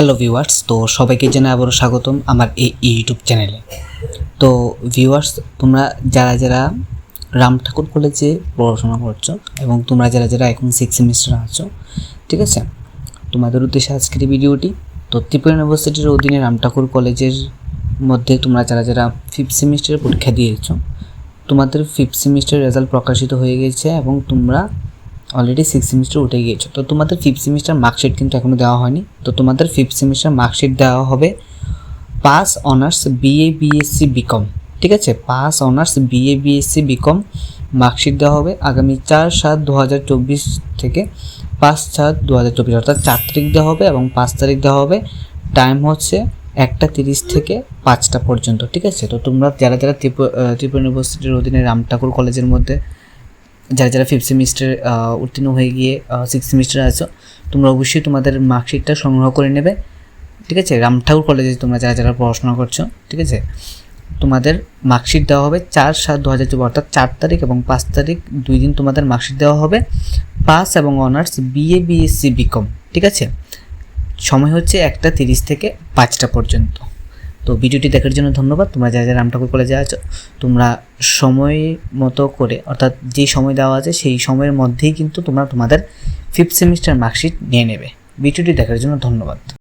Hello viewers, তো সবাইকে জানাই আবারও স্বাগতম আমার এই ইউটিউব চ্যানেলে। তো ভিউয়ার্স, তোমরা যারা যারা রাম ঠাকুর কলেজে পড়াশোনা করছ এবং তোমরা যারা যারা এখন সিক্স সেমিস্টার আছো, ঠিক আছে? তোমাদের উদ্দেশ্যে আজকের এই ভিডিওটি, তো ত্রিপুরা ইউনিভার্সিটির অধীনে রাম ঠাকুর কলেজের মধ্যে তোমরা যারা যারা ফিফথ সেমিস্টারের পরীক্ষা দিয়েছ, তোমাদের ফিফথ সেমিস্টার রেজাল্ট প্রকাশিত হয়ে গেছে এবং তোমরা অলরেডি সিক্স সেমিস্টার উঠে গিয়েছো। তো তোমাদের ফিফথ সেমিস্টার মার্কশিট কিন্তু এখনও দেওয়া হয়নি। তো তোমাদের ফিফথ সেমিস্টার মার্কশিট দেওয়া হবে pass honours BA BSc BCom ঠিক আছে? Pass honours BA BSc BCom marksheet দেওয়া হবে আগামী চার সাত দু হাজার চব্বিশ থেকে পাঁচ সাত দু হাজার চব্বিশ, অর্থাৎ চার তারিখ দেওয়া হবে এবং পাঁচ তারিখ দেওয়া হবে। টাইম হচ্ছে একটা তিরিশ থেকে পাঁচটা পর্যন্ত। ঠিক আছে? তো তোমরা যারা যারা ত্রিপুরা ত্রিপুরা ইউনিভার্সিটির অধীনে রাম ঠাকুর কলেজের মধ্যে যারা যারা ফিফথ সেমিস্টার উত্তীর্ণ হয়ে গিয়ে সিক্স সেমিস্টারে আছো, তোমরা অবশ্যই তোমাদের মার্কশিটটা সংগ্রহ করে নেবে, ঠিক আছে? রাম ঠাকুর কলেজে তোমরা যারা যারা পড়াশোনা করছ, ঠিক আছে? তোমাদের মার্কশিট দেওয়া হবে চার সাত দু হাজার অর্থাৎ চার তারিখ এবং পাঁচ তারিখ, দুই দিন তোমাদের মার্কশিট দেওয়া হবে। পাস এবং অনার্স বিএ বিএসসি বিকম ঠিক আছে? সময় হচ্ছে একটা তিরিশ থেকে পাঁচটা পর্যন্ত। তো ভিডিওটি দেখার জন্য ধন্যবাদ। তোমরা যারা রাম ঠাকুর কলেজে আছো, তোমরা সময় মতো করে, অর্থাৎ যে সময় দেওয়া আছে, সেই সময়ের মধ্যেই কিন্তু তোমরা তোমাদের ফিফথ সেমিস্টার মার্কশিট নিয়ে নেবে। ভিডিওটি দেখার জন্য ধন্যবাদ।